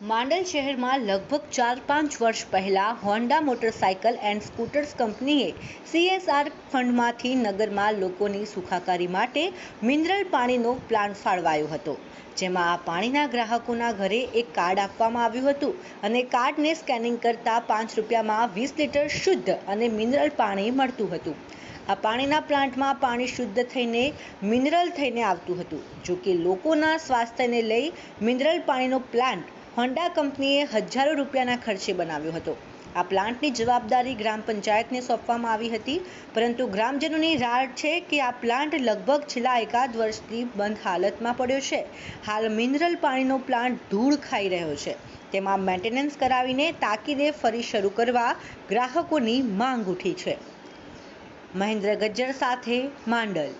માંડલ શહેરમાં લગભગ ચાર પાંચ વર્ષ પહેલાં હોન્ડા મોટરસાયકલ એન્ડ સ્કૂટર્સ કંપનીએ સીએસઆર ફંડમાંથી નગરમાં લોકોની સુખાકારી માટે મિનરલ પાણીનો પ્લાન્ટ ફાળવાયો હતો, જેમાં આ પાણીના ગ્રાહકોના ઘરે એક કાર્ડ આપવામાં આવ્યું હતું અને કાર્ડને સ્કેનિંગ કરતાં પાંચ રૂપિયામાં વીસ લીટર શુદ્ધ અને મિનરલ પાણી મળતું હતું. આ પાણીના પ્લાન્ટમાં પાણી શુદ્ધ થઈને મિનરલ થઈને આવતું હતું જો કે લોકોના સ્વાસ્થ્યને લઈ મિનરલ પાણીનો પ્લાન્ટ હોન્ડા કંપનીએ હજારો રૂપિયાના ખર્ચે બનાવ્યો હતો. આ પ્લાન્ટની જવાબદારી ગ્રામ પંચાયતને સોંપવામાં આવી હતી, પરંતુ ગ્રામજનોની રાડ છે કે આ પ્લાન્ટ લગભગ છેલ્લા એકાદ વર્ષથી બંધ હાલતમાં પડ્યો છે. હાલ મિનરલ પાણીનો પ્લાન્ટ ધૂળ ખાઈ રહ્યો છે. તેમાં મેન્ટેનન્સ કરાવીને તાકીદે ફરી શરૂ કરવા ગ્રાહકોની માંગ ઉઠી છે. મહેન્દ્ર ગજ્જર સાથે માંડલ.